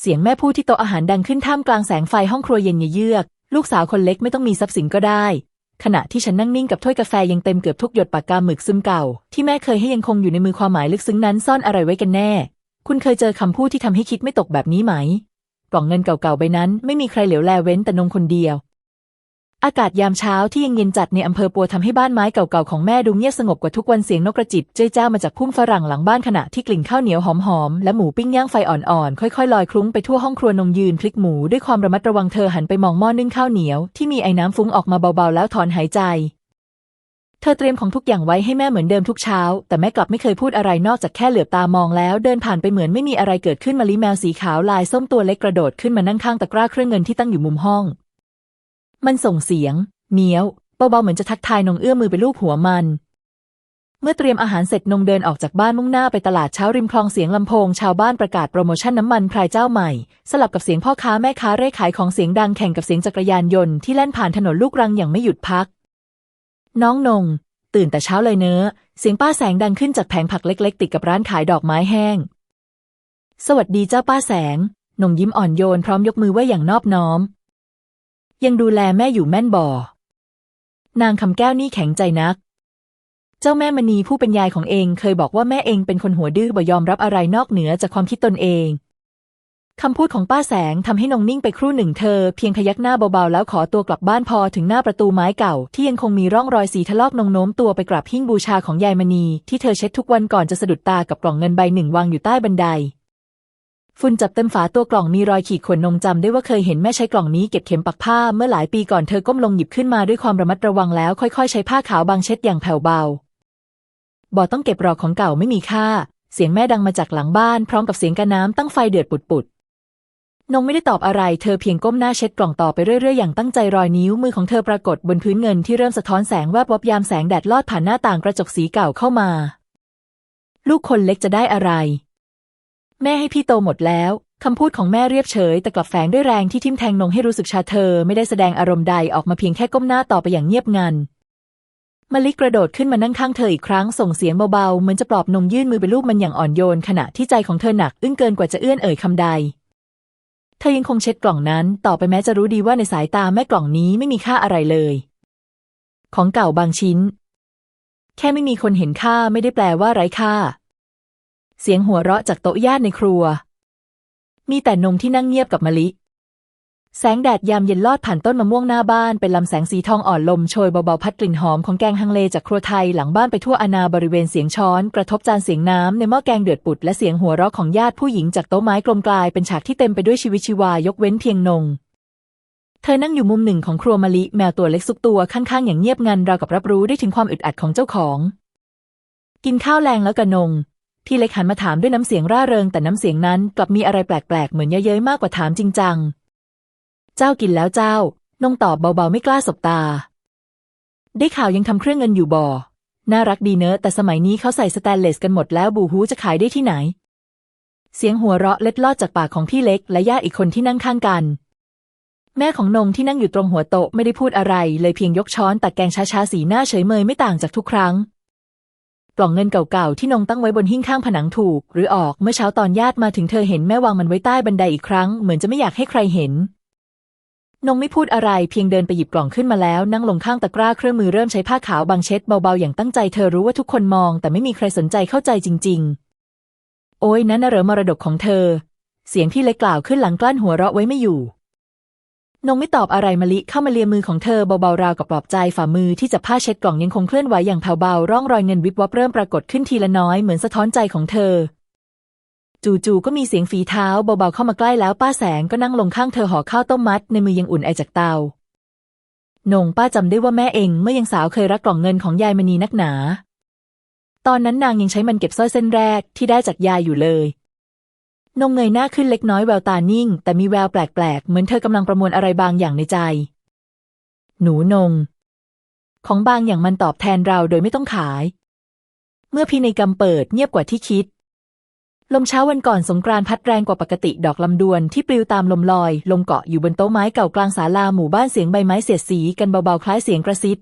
เสียงแม่พูดที่โต๊ะอาหารดังขึ้นท่ามกลางแสงไฟห้องครัวเย็นเยือก ลูกสาวคนเล็กไม่ต้องมีทรัพย์สินก็ได้ ขณะที่ฉันนั่งนิ่งกับถ้วยกาแฟยังเต็มเกือบทุกหยดปากกาหมึกซึมเก่า ที่แม่เคยให้ยังคงอยู่ในมือความหมายลึกซึ้งนั้นซ่อนอะไรไว้กันแน่ คุณเคยเจอคำพูดที่ทำให้คิดไม่ตกแบบนี้ไหม กล่องเงินเก่าๆใบนั้น ไม่มีใครเหลียวแลเว้นแต่นงคนเดียว อากาศยามเช้าที่ยังเย็นจัดในอำเภอปัวทำให้บ้านไม้เก่าๆของแม่ดูเงียบสงบกว่าทุกวันเสียงนกกระจิบเจ้ยเจ้ามาจากพุ่มฝรั่งหลังบ้านขณะที่กลิ่นข้าวเหนียวหอมๆและหมูปิ้งย่างไฟอ่อนๆค่อยๆลอยคลุ้งไปทั่วห้องครัวนงยืนพลิกหมูด้วยความระมัดระวังเธอหันไปมองหม้อนึ่งข้าวเหนียวที่มีไอ้น้ำฟุ้งออกมาเบาๆแล้วถอนหายใจ เธอเตรียมของทุกอย่างไว้ให้แม่เหมือนเดิมทุกเช้า แต่แม่กลับไม่เคยพูดอะไรนอกจากแค่เหลือบตามองแล้วเดินผ่านไปเหมือนไม่มีอะไรเกิดขึ้นมาลิแมวสีขาวลายส้มตัวเล็กกระโดดขึ้นมานั่งข้างตะกร้าเครื่องเงินที่ตั้งอยู่มุมห้อง มันส่งเสียงเมี้ยวเบาๆเหมือนจะทักทายนงเอื้อมมือไปลูบหัวมัน เมื่อเตรียมอาหารเสร็จนงเดินออกจากบ้านมุ่งหน้าไปตลาดเช้าริมคลองเสียงลำโพง ชาวบ้านประกาศโปรโมชั่นน้ำมันพรายเจ้าใหม่ สลับกับเสียงพ่อค้าแม่ค้าเร่ขายของเสียงดังแข่งกับเสียงจักรยานยนต์ที่แล่นผ่านถนนลูกรังอย่างไม่หยุดพัก น้องนง ตื่นแต่เช้าเลยเนื้อ เสียงป้าแสงดังขึ้นจากแผงผักเล็ก ๆ ติดกับร้านขายดอกไม้แห้ง สวัสดีเจ้าป้าแสงนงยิ้มอ่อนโยนพร้อมยกมือไหว้อย่างนอบน้อม ยังดูแลแม่อยู่แม่นบ่อนางคำแก้วนี่แข็งใจนัก เจ้าแม่มณีผู้เป็นยายของเองเคยบอกว่าแม่เองเป็นคนหัวดื้อบ่ยอมรับอะไรนอกเหนือจากความคิดตนเองคำพูดของป้าแสงทำให้นงนิ่งไปครู่หนึ่งเธอเพียงพยักหน้าเบาๆ แล้วขอตัวกลับบ้านพอถึงหน้าประตูไม้เก่า ที่ยังคงมีร่องรอยสีทะลอกนงโน้มตัวไปกราบหิ้งบูชาของยายมณี ที่เธอเช็ดทุกวันก่อนจะสะดุดตากับกล่องเงินใบหนึ่งวางอยู่ใต้บันได ฝุ่นจับเต็มฝาตัวกล่องมีรอยขีดข่วนนงจำได้ว่าเคยเห็นแม่ใช้กล่องนี้เก็บเข็มปักผ้าเมื่อหลายปีก่อนเธอก้มลงหยิบขึ้นมาด้วยความระมัดระวังแล้วค่อยๆ ใช้ผ้าขาวบางเช็ดอย่างแผ่วเบาบ่ต้องเก็บรอกของเก่าไม่มีค่า เสียงแม่ดังมาจากหลังบ้านพร้อมกับเสียงกระน้ำตั้งไฟเดือดปุดๆนงไม่ได้ตอบอะไร เธอเพียงก้มหน้าเช็ดกล่องต่อไปเรื่อยๆอย่างตั้งใจรอยนิ้วมือของเธอปรากฏบนพื้นเงินที่เริ่มสะท้อนแสงแวบวับยามแสงแดดลอดผ่านหน้าต่างกระจกสีเก่าเข้ามา ลูกคนเล็กจะได้อะไร แม่ให้พี่โตหมดแล้ว คำพูดของแม่เรียบเฉย แต่กลับแฝงด้วยแรงที่ทิ่มแทงนงให้รู้สึกชาเธอ ไม่ได้แสดงอารมณ์ใดออกมาเพียงแค่ก้มหน้าต่อไปอย่างเงียบงันมะลิกระโดดขึ้นมานั่งข้างเธออีกครั้งส่งเสียงเบาๆ เหมือนจะปลอบนงยื่นมือไปลูบมันอย่างอ่อนโยน ขณะที่ใจของเธอหนักอึ้งเกินกว่าจะเอื้อนเอ่ยคำใด เธอยังคงเช็ดกล่องนั้น ต่อไปแม้จะรู้ดีว่าในสายตาแม่กล่องนี้ไม่มีค่าอะไรเลย ของเก่าบางชิ้น แค่ไม่มีคนเห็นค่าไม่ได้แปลว่าไร้ค่า เสียงหัวเราะจากโต๊ะญาติในครัว มีแต่นมที่นั่งเงียบกับมะลิ แสงแดดยามเย็นลอดผ่านต้นมะม่วงหน้าบ้านเป็นลำแสงสีทองอ่อนลมโชยเบาๆพัดกลิ่นหอมของแกงฮังเลจากครัวไทยหลังบ้านไปทั่วอาณาบริเวณเสียงช้อน กระทบจานเสียงน้ำในหม้อแกงเดือดปุดและเสียงหัวเราะของญาติผู้หญิงจากโต๊ะไม้กลมกลายเป็นฉากที่เต็มไปด้วยชีวิตชีวายกเว้นเพียงนงเธอนั่งอยู่มุมหนึ่งของครัวมะลิแมวตัวเล็กซุกตัวข้างๆอย่างเงียบงันราวกับรับรู้ได้ถึงความอึดอัดของเจ้าของ กินข้าวแรงแล้วกะนง พี่เล็กหันมาถามด้วยน้ำเสียงร่าเริงแต่น้ำเสียงนั้นกลับมีอะไรแปลกๆ เหมือนเย้ยๆมากกว่าถามจริงจัง เจ้ากินแล้วเจ้า นงตอบเบาๆไม่กล้าสบตา ได้ข่าวยังทำเครื่องเงินอยู่บ่อ น่ารักดีเนอะ แต่สมัยนี้เขาใส่สแตนเลสกันหมดแล้วบูฮูจะขายได้ที่ไหน เสียงหัวเราะเล็ดลอดจากปากของพี่เล็กและญาติอีกคนที่นั่งข้างกัน แม่ของนงที่นั่งอยู่ตรงหัวโต๊ะไม่ได้พูดอะไร เลยเพียงยกช้อนตักแกงช้าๆสีหน้าเฉยเมยไม่ต่างจากทุกครั้ง กล่องเงินเก่าๆที่นงตั้งไว้บนหิ้งข้างผนังถูก หรือออกเมื่อเช้าตอนญาติมาถึงเธอเห็นแม่วางมันไว้ใต้บันไดอีกครั้งเหมือนจะไม่อยากให้ใครเห็น นงไม่พูดอะไรเพียงเดินไปหยิบกล่องขึ้นมาแล้ว นั่งลงข้างตะกร้าเครื่องมือเริ่มใช้ผ้าขาวบางเช็ดเบาๆอย่างตั้งใจเธอรู้ว่าทุกคนมอง แต่ไม่มีใครสนใจเข้าใจจริง ๆ โอ้ยนั่นน่ะเหรอมรดกของเธอ เสียงที่เล็กกล่าวขึ้นหลังกลั้นหัวเราะไว้ไม่อยู่ นงไม่ตอบอะไรมะลิเข้ามาเลียมือของเธอเบาๆราวกับปลอบใจฝ่ามือที่จับผ้าเช็ดกล่องยังคงเคลื่อนไหวอย่างแผ่วเบาร่องรอยเงินวิบวับเริ่มปรากฏขึ้นทีละน้อยเหมือนสะท้อนใจของเธอ จู่ๆก็มีเสียงฝีเท้าเบาๆเข้ามาใกล้แล้วป้าแสงก็นั่งลงข้างเธอห่อข้าวต้มมัดในมือยังอุ่นไอจากเตานงป้าจำได้ว่าแม่เองเมื่อยังสาวเคยรักกล่องเงินของยายมณีนักหนา ตอนนั้นนางยังใช้มันเก็บสร้อยเส้นแรกที่ได้จากยายอยู่เลย นงเงยหน้าขึ้นเล็กน้อยแววตานิ่ง แต่มีแววแปลกๆ เหมือนเธอกำลังประมวลอะไรบางอย่างในใจ หนูนง ของบางอย่างมันตอบแทนเราโดยไม่ต้องขาย เมื่อพินัยกรรมเปิดเงียบกว่าที่คิด ลมเช้าวันก่อนสงกรานต์พัดแรงกว่าปกติดอกลำดวนที่ปลิวตามลมลอย ลงเกาะอยู่บนโต๊ะไม้เก่ากลางศาลาหมู่บ้านเสียงใบไม้เสียดสีกันเบาๆคล้ายเสียงกระซิบ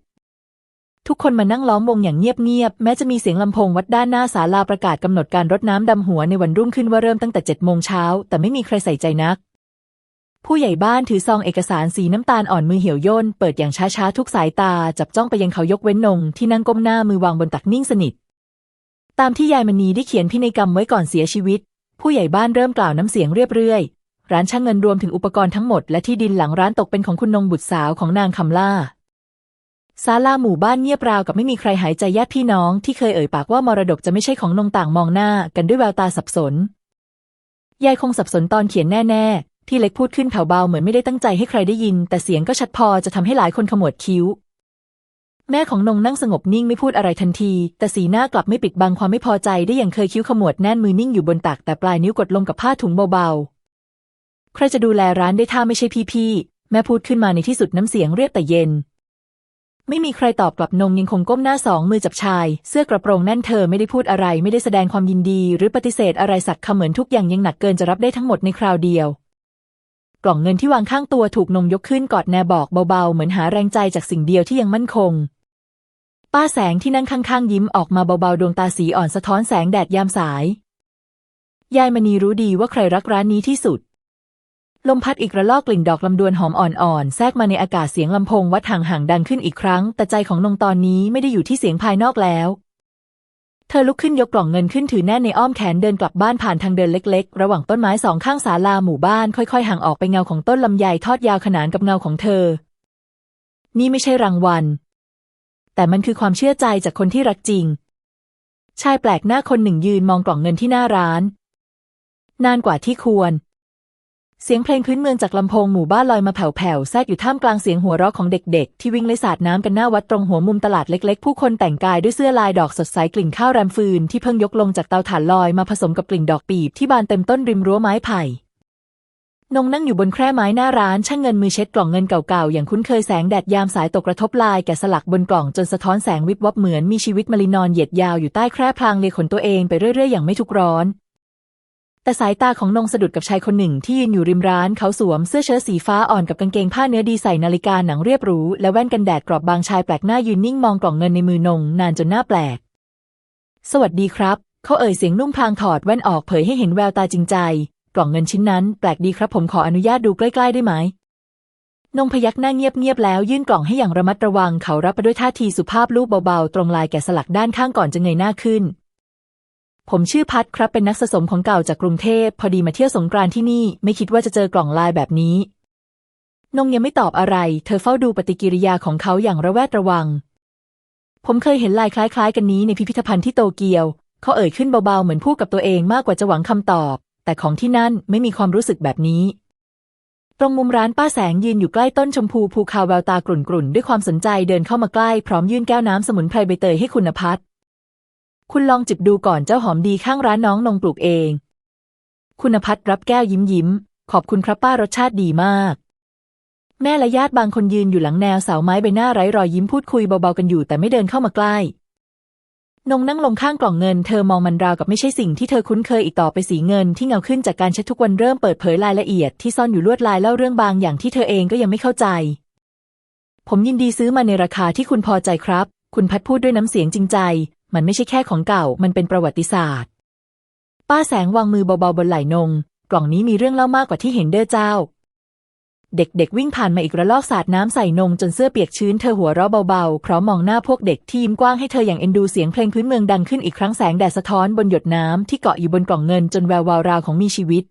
ทุกคนมานั่งล้อมวงอย่างเงียบๆ แม้จะมีเสียงลำโพงวัดด้านหน้าศาลาประกาศกำหนดการรดน้ำดำหัวในวันรุ่งขึ้นว่าเริ่มตั้งแต่เจ็ดโมงเช้า แต่ไม่มีใครใส่ใจนัก ผู้ใหญ่บ้านถือซองเอกสารสีน้ำตาลอ่อนมือเหี่ยวย่น เปิดอย่างช้าๆ ทุกสายตา จับจ้องไปยังเขายกเว้นนง ที่นั่งก้มหน้ามือวางบนตักนิ่งสนิท ตามที่ยายมณีได้เขียนพินัยกรรมไว้ก่อนเสียชีวิต ผู้ใหญ่บ้านเริ่มกล่าวน้ำเสียงเรียบเรื่อย ร้านช่างเงินรวมถึงอุปกรณ์ทั้งหมดและที่ดินหลังร้านตกเป็นของคุณนงบุตรสาวของนางคำล่า ศาลาหมู่บ้านเงียบราวกับไม่มีใครหายใจญาติพี่น้องที่เคยเอ่ยปากว่ามรดกจะไม่ใช่ของนงต่างมองหน้ากันด้วยแววตาสับสน ยายคงสับสนตอนเขียนแน่ๆ ที่เล็กพูดขึ้นแผ่วเบาเหมือนไม่ได้ตั้งใจให้ใครได้ยิน แต่เสียงก็ชัดพอจะทำให้หลายคนขมวดคิ้ว แม่ของนงนั่งสงบนิ่งไม่พูดอะไรทันที แต่สีหน้ากลับไม่ปิดบังความไม่พอใจได้อย่างเคยคิ้วขมวดแน่นมือนิ่งอยู่บนตักแต่ปลายนิ้วกดลงกับผ้าถุงเบาๆ ใครจะดูแลร้านได้ถ้าไม่ใช่พี่ๆ แม่พูดขึ้นมาในที่สุดน้ำเสียงเรียบแต่เย็น ไม่มีใครตอบกลับนงยังคงก้มหน้าสองมือจับชาย เสื้อกระโปรงแน่นเธอไม่ได้พูดอะไรไม่ได้แสดงความยินดี หรือปฏิเสธอะไรสักคำเหมือนทุกอย่างยังหนักเกินจะรับได้ทั้งหมดในคราวเดียว กล่องเงินที่วางข้างตัวถูกนงยกขึ้นกอดแนบอกเบาๆ เหมือนหาแรงใจจากสิ่งเดียวที่ยังมั่นคง ป้าแสงที่นั่งข้างๆยิ้มออกมาเบาๆดวงตาสีอ่อนสะท้อนแสงแดดยามสาย ยายมณีรู้ดีว่าใครรักร้านนี้ที่สุด ลมพัดอีกระลอกกลิ่นดอกลำดวนหอมอ่อนๆ แทรกมาในอากาศเสียงลำโพงวัดห่างๆดังขึ้นอีกครั้ง แต่ใจของนงตอนนี้ไม่ได้อยู่ที่เสียงภายนอกแล้ว เธอลุกขึ้นยกกล่องเงินขึ้นถือแน่นในอ้อมแขนเดินกลับบ้านผ่านทางเดินเล็กๆ ระหว่างต้นไม้สองข้างศาลาหมู่บ้านค่อยๆ ห่างออกไปเงาของต้นลำไยทอดยาวขนานกับเงาของเธอ นี่ไม่ใช่รางวัล แต่มันคือความเชื่อใจจากคนที่รักจริง ชายแปลกหน้าคนหนึ่งยืนมองกล่องเงินที่หน้าร้าน นานกว่าที่ควร เสียงเพลงพื้นเมืองจากลำโพงหมู่บ้านลอยมาแผ่วๆแทรกอยู่ท่ามกลางเสียงหัวเราะของเด็กๆ ที่วิ่งเล่นสาดน้ำกันหน้าวัดตรงหัวมุมตลาดเล็กๆ ผู้คนแต่งกายด้วยเสื้อลายดอกสดใสกลิ่นข้าวแรมฟืนที่เพิ่งยกลงจากเตาถ่านลอยมาผสมกับกลิ่นดอกปีบที่บานเต็มต้นริมรั้วไม้ไผ่นงนั่งอยู่บนแคร่ไม้หน้าร้านช่างเงินมือเช็ดกล่องเงินเก่าๆ อย่างคุ้นเคยแสงแดดยามสายตกกระทบลายแกะสลักบนกล่องจนสะท้อนแสงวิบวับเหมือนมีชีวิตมลินอนเหยียดยาวอยู่ใต้แคร่พลางเลขนตัวเองไปเรื่อยๆอย่างไม่ทุกร้อน แต่สายตาของนงสะดุดกับชายคนหนึ่งที่ยืนอยู่ริมร้านเขาสวมเสื้อเชิ้ตสีฟ้าอ่อนกับกางเกงผ้าเนื้อดีใส่นาฬิกาหนังเรียบหรูและแว่นกันแดดกรอบบางชายแปลกหน้ายืนนิ่งมองกล่องเงินในมือนงนานจนหน้าแปลก สวัสดีครับ เขาเอ่ยเสียงนุ่มพลางถอดแว่นออกเผยให้เห็นแววตาจริงใจ กล่องเงินชิ้นนั้นแปลกดีครับผมขออนุญาตดูใกล้ๆได้ไหมนงพยักหน้าเงียบๆแล้วยื่นกล่องให้อย่างระมัดระวังเขารับไปด้วยท่าทีสุภาพลูบเบาๆ ตรงลายแกะสลักด้านข้างก่อนจะเงยหน้าขึ้น ผมชื่อพัดครับเป็นนักสะสมของเก่าจากกรุงเทพพอดีมาเที่ยวสงกรานที่นี่ไม่คิดว่าจะเจอกล่องลายแบบนี้ นงยังไม่ตอบอะไร เธอเฝ้าดูปฏิกิริยาของเขาอย่างระแวดระวัง ผมเคยเห็นลายคล้าย ๆ กันนี้ในพิพิธภัณฑ์ที่โตเกียว เขาเอ่ยขึ้นเบาๆเหมือนพูดกับตัวเองมากกว่าจะหวังคำตอบ แต่ของที่นั่นไม่มีความรู้สึกแบบนี้ตรงมุมร้านป้าแสงยืนอยู่ใกล้ต้นชมพูภูคาวแววตากรุ่นๆด้วยความสนใจเดินเข้ามาใกล้พร้อมยื่นแก้วน้ำสมุนไพรใบเตยให้คุณพัฒ คุณลองจิบดูก่อนเจ้าหอมดีข้างร้านน้องนงปลูกเอง คุณพัฒน์รับแก้วยิ้มยิ้ม ขอบคุณครับป้ารสชาติดีมาก แม่และญาติบางคนยืนอยู่หลังแนวเสาไม้ใบหน้าไร้รอยยิ้มพูดคุยเบาๆกันอยู่แต่ไม่เดินเข้ามาใกล้ นงนั่งลงข้างกล่องเงินเธอมองมันราวกับไม่ใช่สิ่งที่เธอคุ้นเคยอีกต่อไปสีเงินที่เงาขึ้นจากการเช็ดทุกวันเริ่มเปิดเผยรายละเอียดที่ซ่อนอยู่ลวดลายเล่าเรื่องบางอย่างที่เธอเองก็ยังไม่เข้าใจ ผมยินดีซื้อมาในราคาที่คุณพอใจครับ คุณพัดพูดด้วยน้ำเสียงจริงใจ มันไม่ใช่แค่ของเก่า มันเป็นประวัติศาสตร์ ป้าแสงวางมือเบาๆบนไหล่นง กล่องนี้มีเรื่องเล่ามากกว่าที่เห็นเด้อเจ้า เด็กๆวิ่งผ่านมาอีกระลอกสาดน้ำใส่นงจนเสื้อเปียกชื้นเธอหัวเราะเบาๆ พร้อมมองหน้าพวกเด็กที่ยิ้มกว้างให้เธออย่างเอ็นดูเสียงเพลงพื้นเมืองดังขึ้นอีกครั้งแสงแดดสะท้อนบนหยดน้ำที่เกาะอยู่บนกล่องเงินจนแวววาวราวของมีชีวิต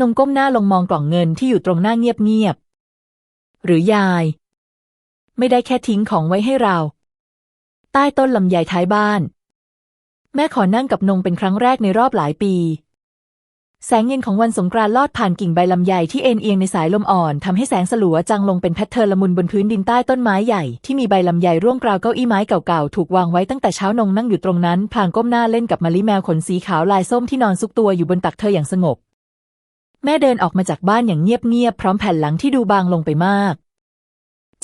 นงก้มหน้าลงมองกล่องเงินที่อยู่ตรงหน้าเงียบๆหรือยาย ไม่ได้แค่ทิ้งของไว้ให้เรา ใต้ต้นลำไยท้ายบ้าน แม่ขอนั่งกับนงเป็นครั้งแรกในรอบหลายปี แสงเย็นของวันสงกรานต์ลอดผ่านกิ่งใบลำไยที่เอ็นเอียงในสายลมอ่อนทำให้แสงสลัวจางลงเป็นแพทเทิร์นละมุนบนพื้นดินใต้ต้นไม้ใหญ่ที่มีใบลำไยร่วงกราวเก้าอี้ไม้เก่าๆ ถูกวางไว้ตั้งแต่เช้านงนั่งอยู่ตรงนั้นพลางก้มหน้าเล่นกับมะลิแมวขนสีขาวลายส้มที่นอนซุกตัวอยู่บนตักเธออย่างสงบแม่เดินออกมาจากบ้านอย่างเงียบๆ พร้อมแผ่นหลังที่ดูบางลงไปมาก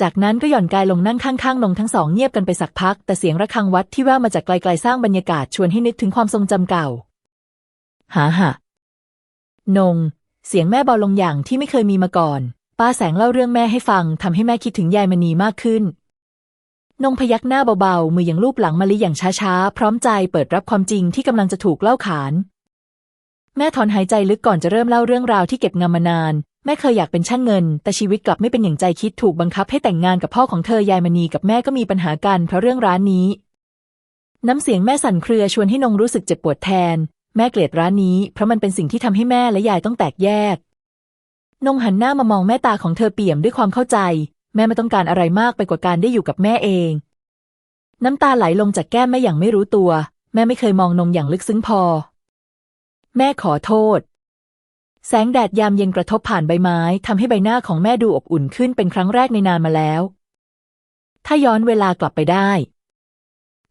จากนั้นก็หย่อนกายลงนั่งข้างๆนงทั้งสองเงียบกันไปสักพัก แต่เสียงระฆังวัดที่แว่วมาจากไกลๆสร้างบรรยากาศชวนให้นึกถึงความทรงจำเก่า หาหะนง เสียงแม่เบาลงอย่างที่ไม่เคยมีมาก่อน ป้าแสงเล่าเรื่องแม่ให้ฟังทำให้แม่คิดถึงยายมณีมากขึ้น นงพยักหน้าเบาๆ มือยังลูบหลังมะลิอย่างช้าๆ พร้อมใจเปิดรับความจริงที่กำลังจะถูกเล่าขาน แม่ถอนหายใจลึกก่อนจะเริ่มเล่าเรื่องราวที่เก็บงำมานาน แม่เคยอยากเป็นช่างเงิน แต่ชีวิตกลับไม่เป็นอย่างใจคิดถูกบังคับให้แต่งงานกับพ่อของเธอยายมณีกับแม่ก็มีปัญหากันเพราะเรื่องร้านนี้ น้ำเสียงแม่สั่นเครือชวนให้นงรู้สึกเจ็บปวดแทน แม่เกลียดร้านนี้ เพราะมันเป็นสิ่งที่ทำให้แม่และยายต้องแตกแยก นงหันหน้ามามองแม่ตาของเธอเปี่ยมด้วยความเข้าใจ แม่ไม่ต้องการอะไรมากไปกว่าการได้อยู่กับแม่เอง น้ำตาไหลลงจากแก้มแม่อย่างไม่รู้ตัว แม่ไม่เคยมองนงอย่างลึกซึ้งพอ แม่ขอโทษ แสงแดดยามเย็นกระทบผ่านใบไม้ทำให้ใบหน้าของแม่ดูอบอุ่นขึ้นเป็นครั้งแรกในนานมาแล้ว ถ้าย้อนเวลากลับไปได้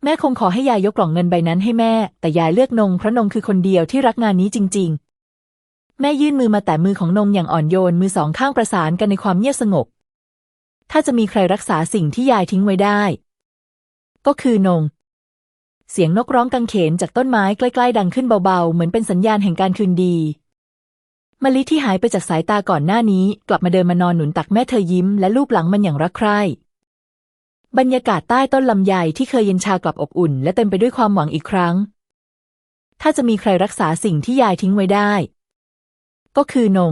แม่คงขอให้ยายยกกล่องเงินใบนั้นให้แม่ แต่ยายเลือกนงเพราะนงคือคนเดียวที่รักงานนี้จริง ๆ แม่ยื่นมือมาแต่มือของนงอย่างอ่อนโยนมือสองข้างประสานกันในความเงียบสงบ ถ้าจะมีใครรักษาสิ่งที่ยายทิ้งไว้ได้ ก็คือนงเสียงนกร้องกังเขนจากต้นไม้ใกล้ ๆ ดังขึ้นเบา ๆ เหมือนเป็นสัญญาณแห่งการคืนดี มะลิที่หายไปจากสายตาก่อนหน้านี้ กลับมาเดินมานอนหนุนตักแม่เธอยิ้ม และลูบหลังมันอย่างรักใคร่บรรยากาศใต้ต้นลำไยที่เคยเย็นชากลับอบอุ่น และเต็มไปด้วยความหวังอีกครั้ง ถ้าจะมีใครรักษาสิ่งที่ยายทิ้งไว้ได้ ก็คือนง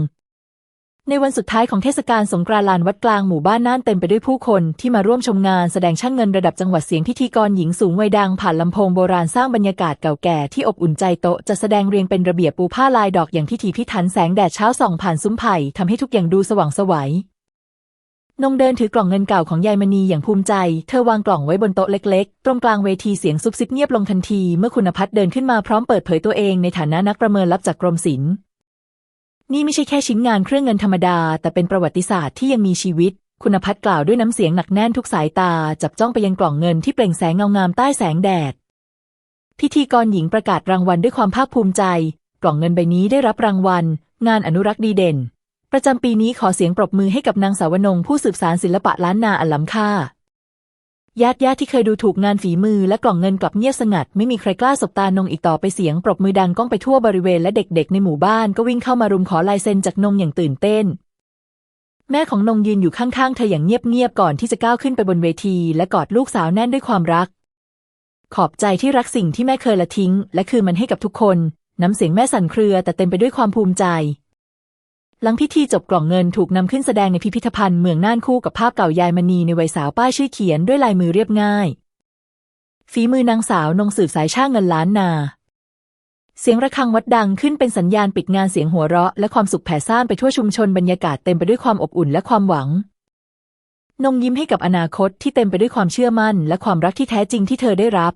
ในวันสุดท้ายของเทศกาลสงกรานต์ลานวัดกลางหมู่บ้านน่านเต็มไปด้วยผู้คนที่มาร่วมชมงานแสดงช่างเงินระดับจังหวัดเสียงพิธีกรหญิงสูงวัยดังผ่านลำโพงโบราณสร้างบรรยากาศเก่าแก่ที่อบอุ่นใจโต๊ะจะแสดงเรียงเป็นระเบียบปูผ้าลายดอกอย่างพิถีพิถันแสงแดดเช้าส่องผ่านซุ้มไผ่ทำให้ทุกอย่างดูสว่างสวัยนงเดินถือกล่องเงินเก่าของยายมณีอย่างภูมิใจ เธอวางกล่องไว้บนโต๊ะเล็กๆ ตรงกลางเวทีเสียงซุบซิบเงียบลงทันที เมื่อคุณพัฒน์เดินขึ้นมาพร้อมเปิดเผยตัวเองในฐานะนักประเมินลับจากกรมศิลป์ นี่ไม่ใช่แค่ชิ้นงานเครื่องเงินธรรมดา แต่เป็นประวัติศาสตร์ที่ยังมีชีวิต คุณพัฒน์กล่าวด้วยน้ำเสียงหนักแน่นทุกสายตา จับจ้องไปยังกล่องเงินที่เปล่งแสงเงางามใต้แสงแดด พิธีกรหญิงประกาศรางวัลด้วยความภาคภูมิใจ กล่องเงินใบนี้ได้รับรางวัล งานอนุรักษ์ดีเด่น ประจำปีนี้ขอเสียงปรบมือให้กับนางสาวนงผู้สืบสารศิลปะล้านนาอันล้ำค่า ญาติญาติที่เคยดูถูกงานฝีมือและกล่องเงินกลับเงียบสงัด ไม่มีใครกล้าสบตานงอีกต่อไปเสียงปรบมือดังก้องไปทั่วบริเวณและเด็กๆ ในหมู่บ้านก็วิ่งเข้ามารุมขอลายเซ็นจากนงอย่างตื่นเต้น แม่ของนงยืนอยู่ข้างๆเธออย่างเงียบๆก่อนที่จะก้าวขึ้นไปบนเวที และกอดลูกสาวแน่นด้วยความรัก ขอบใจที่รักสิ่งที่แม่เคยละทิ้ง และคืนมันให้กับทุกคน น้ำเสียงแม่สั่นเครือแต่เต็มไปด้วยความภูมิใจ หลังพิธีจบกล่องเงินถูกนำขึ้นแสดงในพิพิธภัณฑ์เมืองน่านคู่กับภาพเก่ายายมณีในวัยสาวป้ายชื่อเขียนด้วยลายมือเรียบง่าย ฝีมือนางสาวนงสืบสายช่างเงินล้านนา เสียงระฆังวัดดังขึ้นเป็นสัญญาณปิดงานเสียงหัวเราะและความสุขแผ่ซ่านไปทั่วชุมชนบรรยากาศเต็มไปด้วยความอบอุ่นและความหวัง นงยิ้มให้กับอนาคตที่เต็มไปด้วยความเชื่อมั่น และความรักที่แท้จริงที่เธอได้รับ